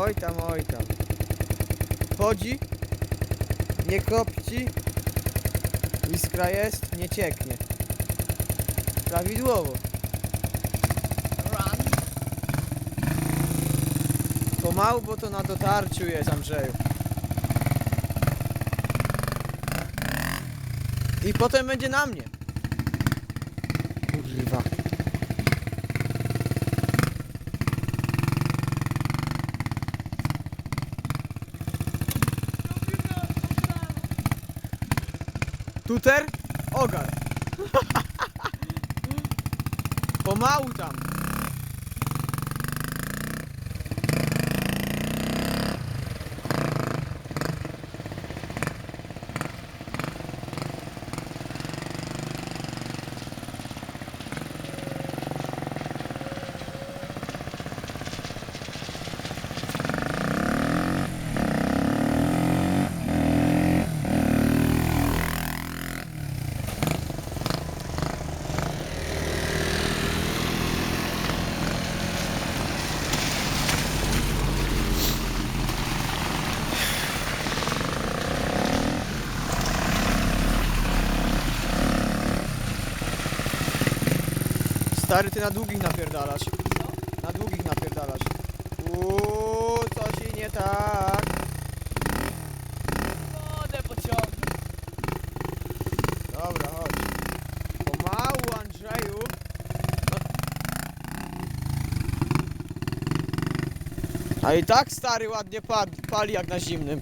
Oj tam, oj tam. Chodzi, nie kopci, iskra jest, nie cieknie. Prawidłowo. Run. Pomału, bo to na dotarciu jest, Andrzeju. I potem będzie na mnie. Tuter? Ogar. Pomału tam. Stary, ty na długich napierdalasz. Na długich napierdalasz. Uuu, coś i nie tak. Wodę pociągnę. Dobra, chodź. Pomału, Andrzeju. No. A i tak stary ładnie pad, pali jak na zimnym.